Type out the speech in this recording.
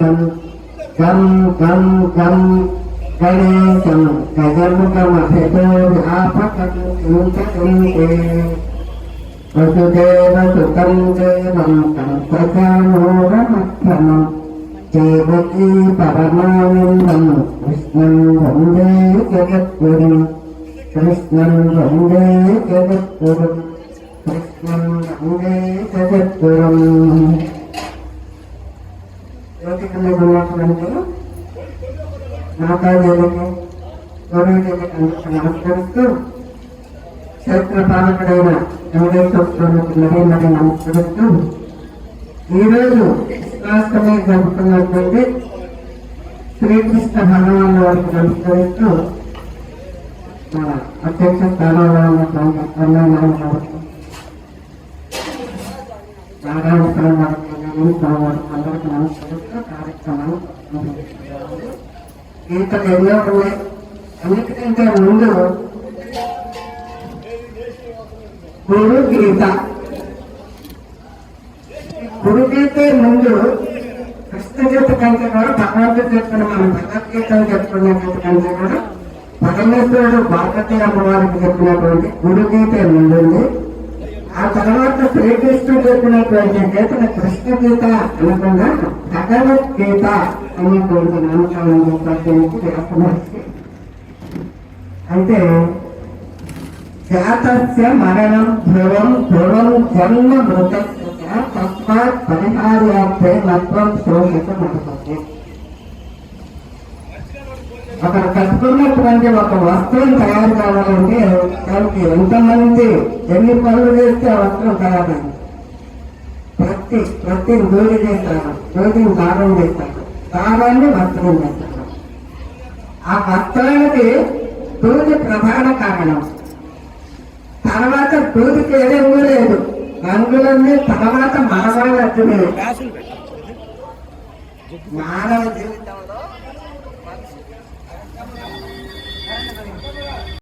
గం గం గం గణేశం గజముఖమభితో వ్యాపకం చింతయంతే వసుదేవ సుతం దేవం తం ప్రజానోరమధ్యమం దేవకీ పరమానందం కృష్ణం వందే జగద్గురుం కృష్ణం వందే జగద్గురుం కృష్ణం వందే జగద్గురుం జ్యోతికమ్మ ఉన్నటువంటి మాతాదేవికి గౌరవదేవికి నమస్కరిస్తూ చరిత్ర పాలకుడైన వెంకటేశ్వర స్వామికి మరీ మరీ నమస్కరిస్తూ ఈరోజు కృష్ణాష్టమి జరుపుతున్నటువంటి శ్రీకృష్ణ భగవాన్ వారికి నమస్కరిస్తూ అధ్యక్ష స్థానంలో ఉన్నటువంటి నారాయణ స్వామి వారికి అందరికీ నమస్కరిస్తూ కార్యక్రమాన్ని ప్రారంభిస్తున్నాము. గీతలు ఎన్నో ఉన్నాయి అన్నిటికంటే ముందు గురు గీత. గురు గీతే ముందు కృష్ణగీత కంటే కూడా భగవంతుడు చెప్పిన మనం భగవద్గీతను చెప్పుకునే గీత కంటే కూడా పరమేశ్వరుడు భారతీయ అమ్మవారికి చెప్పినటువంటి గురు గీతే ముందుంది ఆ తర్వాత శ్రీకృష్ణుడు చెప్పినటువంటి గీతను కృష్ణ గీత అనకుండా భగవద్గీత అనేటువంటి నామకాలను చెప్పడానికి వ్యాసమహర్షి అంటే జాతస్య మరణం ధ్రువం ధ్రువం జన్మ మృతస్య తస్మాత్ పరిహార్యార్థే మత్వం శోషిత మృతతే అక్కడ కట్టుకున్నటువంటి ఒక వస్త్రం తయారు కావాలంటే దానికి ఎంతమంది ఎన్ని పనులు చేస్తే ఆ వస్త్రం తయారైంది ప్రతి ప్రతి నూనె చేస్తారు దూరిని దారం చేస్తారు దారాన్ని వస్త్రం చేస్తారు. ఆ వస్త్రానికి దూది ప్రధాన కారణం. తర్వాత దూదికి ఏదేమో లేదు. రంగులన్నీ తర్వాత మనవాళ్ళు అర్థమే మానవ జీవితంలో